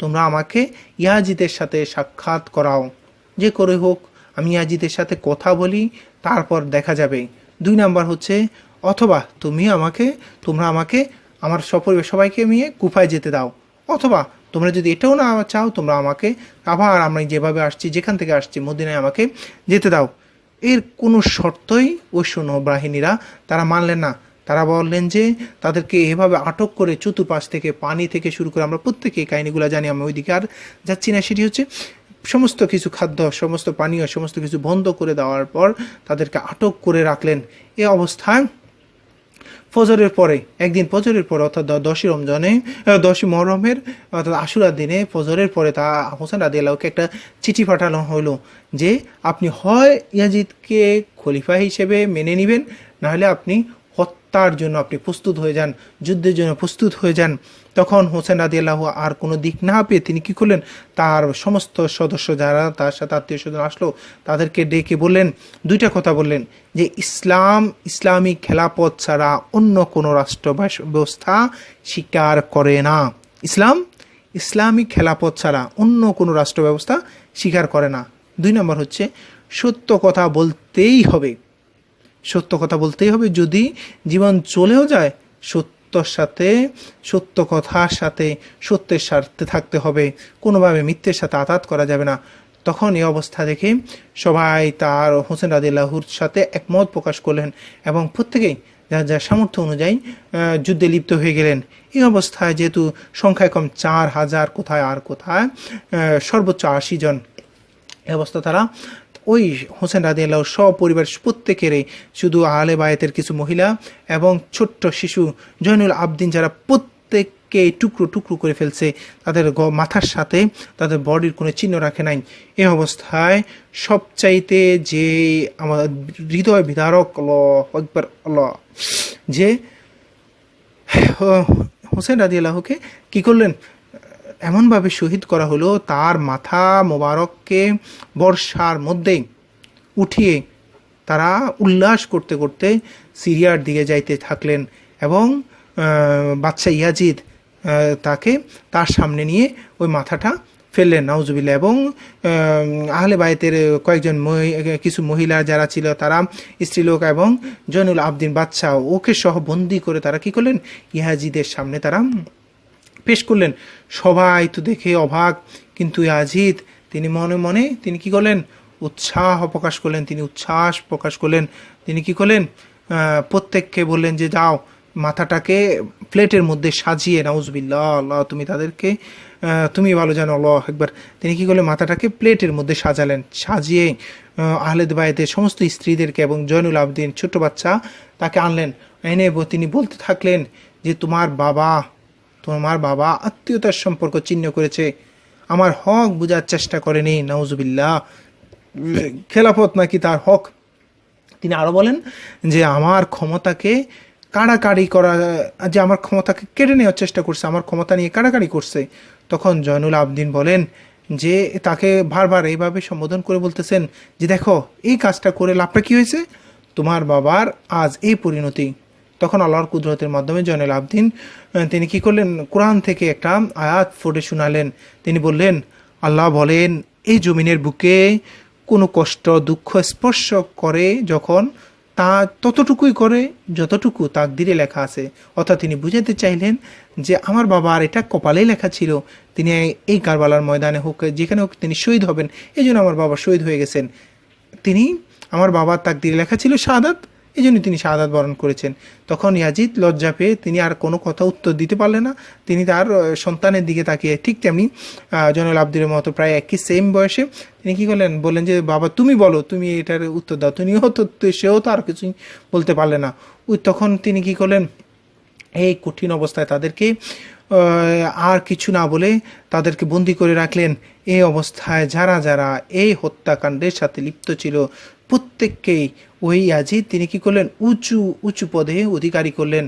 তোমরা আমাকে ইয়াজিদের সাথে সাক্ষাৎ করাও। যে করে হোক, আমি ইয়াজিদের সাথে কথা বলি, তারপর দেখা যাবে। দুই নাম্বার হচ্ছে, অথবা তুমি আমাকে, তোমরা আমাকে, আমার সপরিবার সবাইকে নিয়ে কুফায় যেতে দাও। অথবা তোমরা যদি এটাও না চাও, তোমরা আমাকে, আবার আমরা যেভাবে আসছি, যেখান থেকে আসছি, মদিনায় আমাকে যেতে দাও। এর কোনো শর্তই ওই বাহিনীরা তারা মানলেন না। তারা বললেন যে, তাদেরকে এভাবে আটক করে চতুর্পাশ থেকে পানি থেকে শুরু করে আমরা প্রত্যেকে কাহিনিগুলো জানি, আমি ওইদিকে আর যাচ্ছি না। সেটি হচ্ছে সমস্ত কিছু খাদ্য, সমস্ত পানীয়, সমস্ত কিছু বন্ধ করে দেওয়ার পর তাদেরকে আটক করে রাখলেন। এ অবস্থায় ফজরের পরে, একদিন ফজরের পরে, অর্থাৎ দশই রমজানে দশই মহরমের, অর্থাৎ আশুরার দিনে ফজরের পরে তা হোসেন রাদি আল্লাহকে একটা চিঠি পাঠানো হলো যে, আপনি হয় ইয়াজিদকে খলিফা হিসেবে মেনে নেবেন, নাহলে আপনি হত্যার জন্য আপনি প্রস্তুত হয়ে যান, যুদ্ধের জন্য প্রস্তুত হয়ে যান। তখন হোসেন রাদি আল্লাহ আর কোনো দিক না পেয়ে তিনি কি করলেন? তার সমস্ত সদস্য যারা তার সাথে আত্মীয় স্বজন আসলো, তাদেরকে ডেকে বললেন, দুইটা কথা বললেন, যে ইসলাম, ইসলামী খেলাপথ ছাড়া অন্য কোনো রাষ্ট্র ব্যবস্থা স্বীকার করে না। ইসলাম, ইসলামী খেলাপথ ছাড়া অন্য কোনো রাষ্ট্র ব্যবস্থা স্বীকার করে না। দুই নম্বর হচ্ছে, সত্য কথা বলতেই হবে। সত্য কথা বলতেই হবে। যদি জীবন চলেও যায়, সত্যর সাথে, সত্য কথার সাথে, সত্যের স্বার্থে থাকতে হবে। কোনোভাবে মিথ্যের সাথে আঘাত করা যাবে না। তখন এই অবস্থা দেখে সবাই তার হোসেন রাদিল্লাহুর সাথে একমত প্রকাশ করলেন এবং প্রত্যেকেই যার যার সামর্থ্য অনুযায়ী যুদ্ধে লিপ্ত হয়ে গেলেন। এই অবস্থায় যেহেতু সংখ্যায় কম চার হাজার কোথায় আর কোথায় সর্বোচ্চ আশি জন, এই অবস্থা তারা ওই হোসেন রাদি আল্লাহ সপরিবার প্রত্যেকেরই শুধু আহলে বায়েতের কিছু মহিলা এবং ছোট্ট শিশু জয়নুল আবদিন যারা প্রত্যেককে টুকরো টুকরো করে ফেলছে, তাদের মাথার সাথে তাদের বডির কোনো চিহ্ন রাখে নাই। এই অবস্থায় সবচাইতে যে আমার হৃদয় আল্লাহ আকবার, আল্লাহ, যে হোসেন রাদি আল্লাহকে কী করলেন? এমনভাবে শহীদ করা হলো তার মাথা মোবারককে বর্ষার মধ্যে উঠিয়ে তারা উল্লাস করতে করতে সিরিয়ার দিকে যাইতে থাকলেন এবং বাদশাহ ইয়াজিদ তাকে তার সামনে নিয়ে ওই মাথাটা ফেললেন। নাউজুবিল্লা এবং আহ, আহলে বায়েতের কয়েকজন কিছু মহিলা যারা ছিল তারা স্ত্রীলোক এবং জয়নুল আবদিন বাদশাহ ওকে সহ বন্দি করে তারা কি করলেন? ইয়াজিদের সামনে তারা পেশ করলেন। সবাই তো দেখে অবাক। কিন্তু আজিদ তিনি মনে মনে তিনি কি করলেন? উৎসাহ প্রকাশ করলেন তিনি উচ্ছ্বাস প্রকাশ করলেন। তিনি কি করলেন? প্রত্যেককে বললেন যে যাও মাথাটাকে প্লেটের মধ্যে সাজিয়ে নাউজবিল্লাহ আল্লাহ তুমি তাদেরকে তুমি ভালো জানো আল্লাহ একবার তিনি কি করলেন? মাথাটাকে প্লেটের মধ্যে সাজালেন সাজিয়ে আহ, আহলেদ বায়েতের সমস্ত স্ত্রীদেরকে এবং জয়নুল আবদিন ছোট বাচ্চা তাকে আনলেন। এনে তিনি বলতে থাকলেন যে তোমার বাবা তোমার বাবা আত্মীয়তার সম্পর্ক চিহ্ন করেছে। আমার হক বোঝার চেষ্টা করেনি, নাউজুবিল্লাহ। খেলাফত নাকি তার হক? তিনি আরও বলেন যে, আমার ক্ষমতাকে কাড়াকাড়ি করা, যে আমার ক্ষমতাকে কেড়ে নেওয়ার চেষ্টা করছে, আমার ক্ষমতা নিয়ে কাড়াকাড়ি করছে। তখন জয়নুল আবদিন বলেন যে, তাকে বারবার এইভাবে সম্বোধন করে বলতেছেন যে, দেখো, এই কাজটা করে লাভটা কী হয়েছে? তোমার বাবার আজ এই পরিণতি। তখন আল্লাহর কুদরতের মাধ্যমে জয়নুল আবদিন তিনি কি করলেন? কোরআন থেকে একটা আয়াত ফোটে শুনালেন। তিনি বললেন, আল্লাহ বলেন, এই জমিনের বুকে কোনো কষ্ট, দুঃখ স্পর্শ করে যখন তা ততটুকুই করে, যতটুকু তাক তাকদিরে লেখা আছে। অর্থাৎ তিনি বুঝাতে চাইলেন যে, আমার বাবার এটা কপালেই লেখা ছিল। তিনি এই কারবালার ময়দানে হোক, যেখানে হোক তিনি শহীদ হবেন। এই জন্য আমার বাবা শহীদ হয়ে গেছেন। তিনি, আমার বাবার তাকদিরে লেখা ছিল শাহাদাত এই জন্য তিনি শাহাদাত বরণ করেছেন। তখন ইয়াজিদ লজ্জা পেয়ে তিনি আর কোনো কথা উত্তর দিতে পারলেন না। তিনি তার সন্তানের দিকে তাকিয়ে ঠিক তেমনি আহ, জয়নুল আব্দুলের মতো প্রায় একই সেম বয়সে তিনি কী করলেন? বললেন যে বাবা তুমি বলো তুমি এটার উত্তর দাও। তুমিও তো তো- সেও তো আর কিছুই বলতে পারলে না। তখন তিনি কি করলেন? এই কঠিন অবস্থায় তাদেরকে আর কিছু না বলে তাদেরকে বন্দি করে রাখলেন। এই অবস্থায় যারা যারা এই হত্যাকাণ্ডের সাথে লিপ্ত ছিল প্রত্যেককেই ওই আজি তিনি কি করলেন? উঁচু উঁচু পদে অধিকারী করলেন।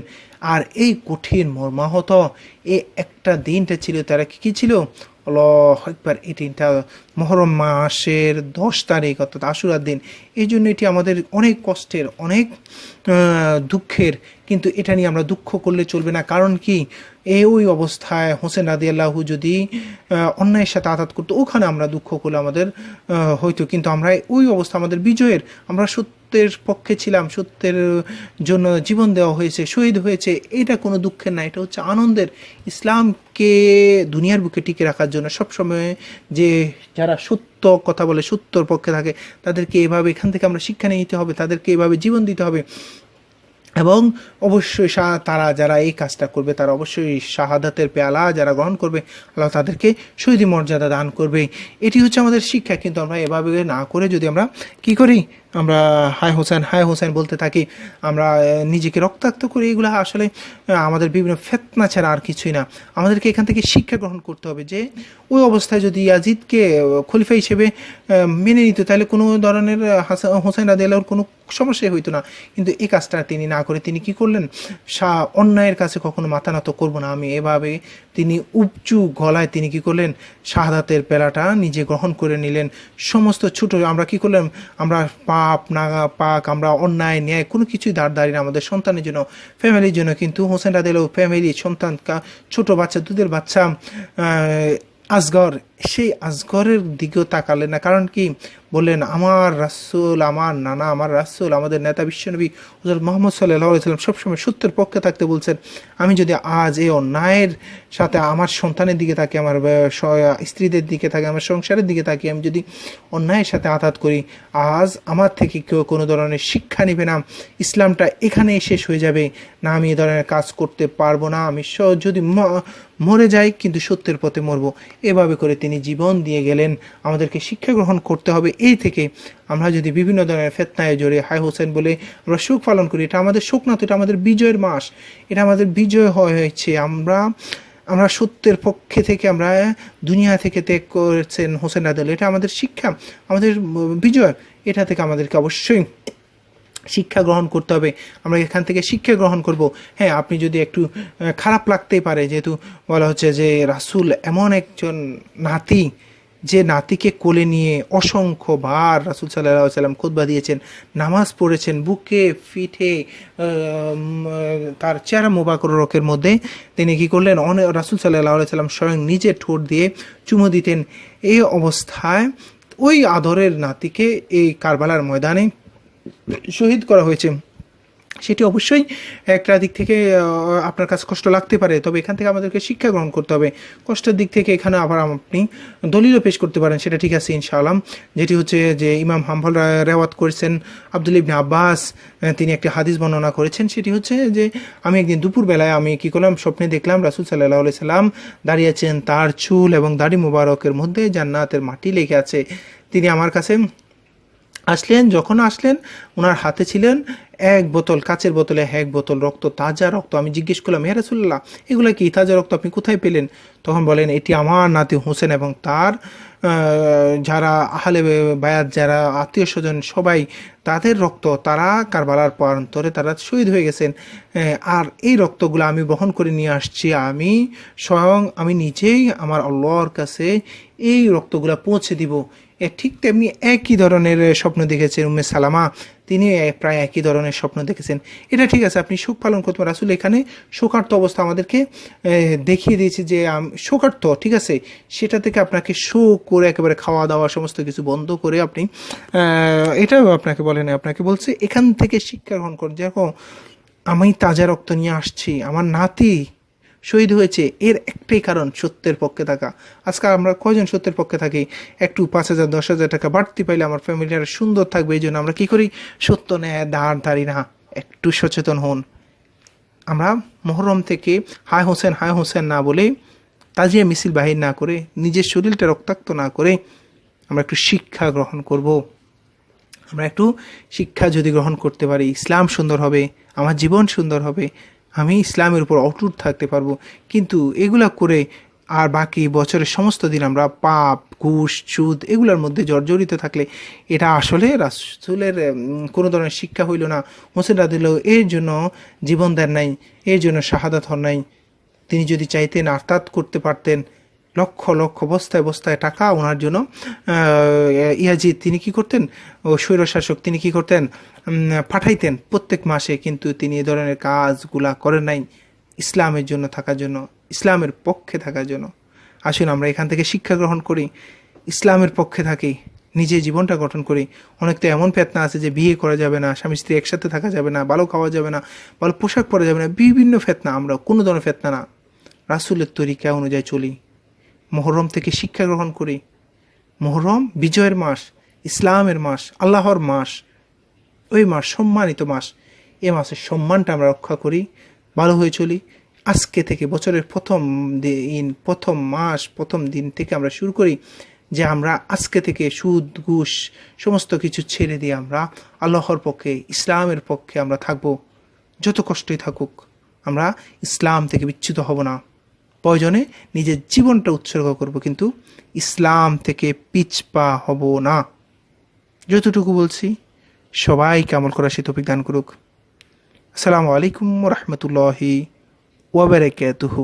আর এই কঠিন মর্মাহত এ একটা দিনটা ছিল, তারা কি কি ছিল? আল্লাহ একবার দিনটা মহরম মাসের দশ তারিখ, অর্থাৎ আশুরার দিন। এই জন্য এটি আমাদের অনেক কষ্টের, অনেক দুঃখের, কিন্তু এটা নিয়ে আমরা দুঃখ করলে চলবে না। কারণ কি? এই ওই অবস্থায় হোসেন রাদি আল্লাহু যদি অন্যায়ের সাথে আঘাত করতো, ওখানে আমরা দুঃখ করলে আমাদের হয়তো কিন্তু আমরা ওই অবস্থা আমাদের বিজয়ের, আমরা সত্যের পক্ষে ছিলাম, সত্যের জন্য জীবন দেওয়া হয়েছে, শহীদ হয়েছে, এটা কোনো দুঃখের না, এটা হচ্ছে আনন্দের। ইসলামকে দুনিয়ার বুকে টিকে রাখার জন্য সবসময় যে যারা সত্য কথা বলে, সত্যর পক্ষে থাকে, তাদেরকে এভাবে এখান থেকে আমরা শিক্ষা নিতে হবে, তাদেরকে এভাবে জীবন দিতে হবে। এবং অবশ্যই তারা যারা এই কাজটা করবে, তারা অবশ্যই শাহাদাতের পেয়ালা যারা গ্রহণ করবে, আল্লাহ তাদেরকে শহীদি মর্যাদা দান করবে। এটি হচ্ছে আমাদের শিক্ষা, কিন্তু আমরা এভাবে না করে যদি আমরা কি করি আমরা হায় হোসেন হায় হোসেন বলতে থাকি, আমরা নিজেকে রক্তাক্ত করি এগুলো আসলে আমাদের বিভিন্ন ফেতনা ছাড়া আর কিছুই না। আমাদেরকে এখান থেকে শিক্ষা গ্রহণ করতে হবে যে, ওই অবস্থায় যদি ইয়াজিদকে খলিফা হিসেবে মেনে নিত, তাহলে কোনো ধরনের হাসান আল্লাহর কোনো সমস্যাই হইতো না। কিন্তু এই কাজটা তিনি না করে তিনি কি করলেন? সা, অন্যায়ের কাছে কখনো মাথা নত করব না আমি। এভাবে তিনি উপচু গলায় তিনি কি করলেন? শাহাদাতের পেলাটা নিজে গ্রহণ করে নিলেন। সমস্ত ছোট আমরা কি করলাম? আমরা পাপ নাগা পাক আমরা অন্যায় ন্যায় কোনো কিছুই দাঁড় দাঁড়িয়ে আমাদের সন্তানের জন্য ফ্যামিলির জন্য। কিন্তু হোসেন রাদেলও ফ্যামিলি সন্তান ছোট বাচ্চা দুধের বাচ্চা আহ, আজগর সেই আজগরের দিকেও তাকালেন না। কারণ কি? বললেন, আমার রাসূল, আমার নানা, আমার রাসূল, আমাদের নেতা বিশ্বনবী হজরত মোহাম্মদ সাল্লাহ সাল্লাম সবসময় সত্যের পক্ষে থাকতে বলছেন, আমি যদি আজ এই অন্যায়ের সাথে আমার সন্তানের দিকে থাকি, আমার স্ত্রীদের দিকে থাকি, আমার সংসারের দিকে থাকি, আমি যদি অন্যায়ের সাথে আঘাত করি, আজ আমার থেকে কেউ কোনো ধরনের শিক্ষা নেবে না। ইসলামটা এখানেই শেষ হয়ে যাবে। না, আমি এ ধরনের কাজ করতে পারব না। আমি যদি মরে যাই, কিন্তু সত্যের পথে মরবো। এভাবে করে তিনি জীবন দিয়ে গেলেন, আমাদেরকে শিক্ষা গ্রহণ করতে হবে। এই থেকে আমরা যদি বিভিন্ন ধরনের ফেতনায় জড়ে হাই হোসেন বলে আমরা শোক পালন করি, এটা আমাদের শোক না তো এটা আমাদের বিজয়ের মাস, এটা আমাদের বিজয় হয়েছে। আমরা আমরা সত্যের পক্ষে থেকে আমরা দুনিয়া থেকে ত্যাগ করেছেন হোসেন আদাল, এটা আমাদের শিক্ষা, আমাদের বিজয়, এটা থেকে আমাদেরকে অবশ্যই শিক্ষা গ্রহণ করতে হবে। আমরা এখান থেকে শিক্ষা গ্রহণ করব। হ্যাঁ আপনি যদি একটু খারাপ লাগতেই পারে যেহেতু বলা হচ্ছে যে রাসূল এমন একজন নাতি যে নাতিকে কোলে নিয়ে অসংখ্য বার রাসুল সাল্লাহ সাল্লাম খুতবা দিয়েছেন নামাজ পড়েছেন বুকে উম, তার চেহারা মোবাকরের মধ্যে তিনি কি করলেন? অনেক রাসুল সাল্লাহ সাল্লাম স্বয়ং নিজে ঠোঁট দিয়ে চুমো দিতেন। এই অবস্থায় ওই আদরের নাতিকে এই কারবালার ময়দানে শহীদ করা হয়েছে। সেটি অবশ্যই একটা দিক থেকে আপনার কাছে কষ্ট লাগতে পারে, তবে এখান থেকে আমাদেরকে শিক্ষা গ্রহণ করতে হবে। কষ্টের দিক থেকে এখানে আবার আপনি দলিলও পেশ করতে পারেন, সেটা ঠিক আছে, ইনশাআল্লাহ। যেটি হচ্ছে যে ইমাম হাম্বল রেওয়াত করেছেন আব্দুল ইবনে আব্বাস তিনি একটি হাদিস বর্ণনা করেছেন। সেটি হচ্ছে যে আমি একদিন দুপুরবেলায় আমি কি করলাম, স্বপ্নে দেখলাম রাসুল সাল্লাহ সাল্লাম দাঁড়িয়েছেন তার চুল এবং দাড়ি মুবারকের মধ্যে জান্নাতের মাটি লেগে আছে। তিনি আমার কাছে আসলেন, যখন আসলেন ওনার হাতে ছিলেন এক বোতল, কাচের বোতলে এক বোতল রক্ত, তাজা রক্ত। আমি জিজ্ঞেস করলাম, হে রাসুল্লাহ এগুলো কি তাজা রক্ত? আপনি কোথায় পেলেন? তখন বলেন, এটি আমার নাতি হোসেন এবং তার যারা আহলে বায়াত, যারা আত্মীয় স্বজন, সবাই তাদের রক্ত, তারা কারবালার প্রান্তরে তারা শহীদ হয়ে গেছেন। আর এই রক্তগুলো আমি বহন করে নিয়ে আসছি। আমি স্বয়ং, আমি নিজেই আমার আল্লাহর কাছে এই রক্তগুলো পৌঁছে দিব। ঠিক তেমনি একই ধরনের স্বপ্ন দেখেছেন উম্মে সালামা। তিনি প্রায় একই ধরনের স্বপ্ন দেখেছেন। এটা ঠিক আছে, আপনি শোক পালন করতে পারেন। আসলে এখানে শোকার্ত অবস্থা আমাদেরকে দেখিয়ে দিয়েছে যে শোকার্ত, ঠিক আছে? সেটা থেকে আপনাকে শোক করে একেবারে খাওয়া দাওয়া সমস্ত কিছু বন্ধ করে আপনি এটাও আপনাকে বলেন আপনাকে বলছে, এখান থেকে শিক্ষা গ্রহণ করুন যেরকম আমি তাজা রক্ত নিয়ে আসছি, আমার নাতি শহীদ হয়েছে। এর একটাই কারণ সত্যের পক্ষে থাকা। আজকাল আমরা কয়জন সত্যের পক্ষে থাকি? একটু পাঁচ হাজার, দশ হাজার টাকা বাড়তি পাইলে আমার ফ্যামিলি আর সুন্দর থাকবে, এই জন্য আমরা কী করি? সত্য নেয় দাঁড় দাঁড়ি না। একটু সচেতন হন। আমরা মহরম থেকে হায় হোসেন হায় হোসেন না বলে তাজিয়া মিছিল বাহির না করে, নিজের শরীরটা রক্তাক্ত না করে আমরা একটু শিক্ষা গ্রহণ করব। আমরা একটু শিক্ষা যদি গ্রহণ করতে পারি, ইসলাম সুন্দর হবে, আমার জীবন সুন্দর হবে আমি ইসলামের উপর অটুট থাকতে পারব। কিন্তু এগুলো করে আর বাকি বছরের সমস্ত দিন আমরা পাপ, ঘুষ, চুদ এগুলোর মধ্যে জর্জরিত থাকলে এটা আসলে রাসুলের কোনো ধরনের শিক্ষা হইল না। হোসেন রাদিল এর জন্য জীবন দেন নাই, এর জন্য শাহাদাত হন নাই। তিনি যদি চাইতেন আর্তাত করতে পারতেন লক্ষ লক্ষ, বস্তায় বস্তায় টাকা ওনার জন্য। ইয়াজি তিনি কি করতেন? ও স্বৈরশাসক তিনি কি করতেন? পাঠাইতেন প্রত্যেক মাসে, কিন্তু তিনি এ ধরনের কাজগুলা করেন নাই ইসলামের জন্য থাকার জন্য, ইসলামের পক্ষে থাকার জন্য। আসুন, আমরা এখান থেকে শিক্ষা গ্রহণ করি, ইসলামের পক্ষে থাকি নিজে জীবনটা গঠন করি। অনেক তো এমন ফেতনা আছে যে বিয়ে করা যাবে না, স্বামী স্ত্রী একসাথে থাকা যাবে না, ভালো খাওয়া যাবে না, ভালো পোশাক পরা যাবে না, বিভিন্ন ফেতনা, আমরা কোনো ধরনের ফেতনা না। রাসুলের তরিকা অনুযায়ী চলি। মহরম থেকে শিক্ষা গ্রহণ করি। মহরম বিজয়ের মাস, ইসলামের মাস, আল্লাহর মাস, ওই মাস সম্মানিত মাস। এ মাসের সম্মানটা আমরা রক্ষা করি, ভালো হয়ে চলি। আজকে থেকে বছরের প্রথম দিন, প্রথম মাস, প্রথম দিন থেকে আমরা শুরু করি যে আমরা আজকে থেকে সুদ, ঘুষ, সমস্ত কিছু ছেড়ে দিয়ে আমরা আল্লাহর পক্ষে, ইসলামের পক্ষে আমরা থাকব। যত কষ্টই থাকুক, আমরা ইসলাম থেকে বিচ্যুত হব না। প্রয়োজনে নিজের জীবনটা উৎসর্গ করব, কিন্তু ইসলাম থেকে পিছপা হব না। যতটুকু বলছি, সবাইকে আমল করা সে তফিক দান করুক। আসসালামু আলাইকুম রহমতুল্লাহি ওয়াবারাকাতুহু